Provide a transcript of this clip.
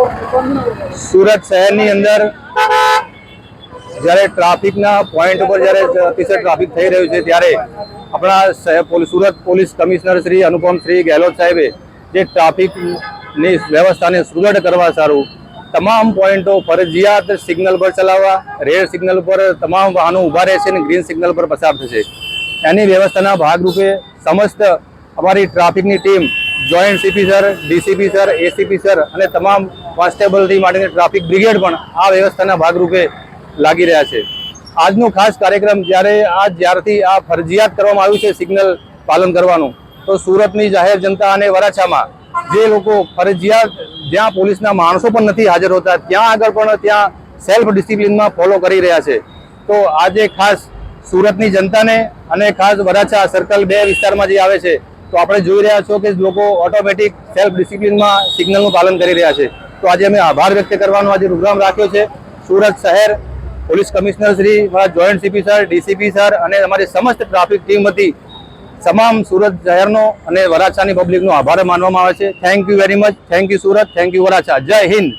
સુરત શહેરની અંદર જ્યારે ટ્રાફિકના પોઈન્ટ ઉપર જ્યારે અતિશય ટ્રાફિક થઈ રહ્યું છે, ત્યારે આપણા સુરત પોલીસ કમિશનર શ્રી અનુપમ શ્રી ગેહલોત સાહેબે જે ટ્રાફિકની વ્યવસ્થાને સુદૃઢ કરવા સારું તમામ પોઈન્ટો ફરજિયાત સિગ્નલ પર ચલાવવા, રેડ સિગ્નલ પર તમામ વાહનો ઊભા રહેશે અને ગ્રીન સિગ્નલ પર પસાર થશે. એની વ્યવસ્થાના ભાગરૂપે સમસ્ત અમારી ટ્રાફિકની team joint CP sir DCP sir ACP sir અને તમામ કોન્સ્ટેબલથી માટેની ટ્રાફિક બ્રિગેડ પણ આ વ્યવસ્થાના ભાગરૂપે લાગી રહ્યા છે. આજનો ખાસ કાર્યક્રમ જ્યારે આ જ્યારથી આ ફરજિયાત કરવામાં આવ્યું છે સિગ્નલ પાલન કરવાનું, તો સુરતની જાહેર જનતા અને વરાછામાં જે લોકો ફરજિયાત જ્યાં પોલીસના માણસો પણ નથી હાજર હોતા, ત્યાં આગળ પણ ત્યાં સેલ્ફ ડિસિપ્લિનમાં ફોલો કરી રહ્યા છે. તો આજે ખાસ સુરતની જનતાને અને ખાસ વરાછા સર્કલ બે વિસ્તારમાં જે આવે છે તો આપણે જોઈ રહ્યા છો કે લોકો ઓટોમેટિક સેલ્ફ ડિસિપ્લિનમાં સિગ્નલનું પાલન કરી રહ્યા છે. તો આજે અમે આભાર વ્યક્ત કરવાનો, આજે પ્રોગ્રામ રાખ્યો છે. સુરત શહેર પોલીસ કમિશનર શ્રી, મારા joint CP sir DCP sir અને અમારી સમસ્ત ટ્રાફિક ટીમ હતી તમામ સુરત શહેરનો અને વરાછાની પબ્લિકનો આભાર માનવામાં આવે છે. Thank you very much thank you Surat. Thank you Varachha. જય હિન્દ.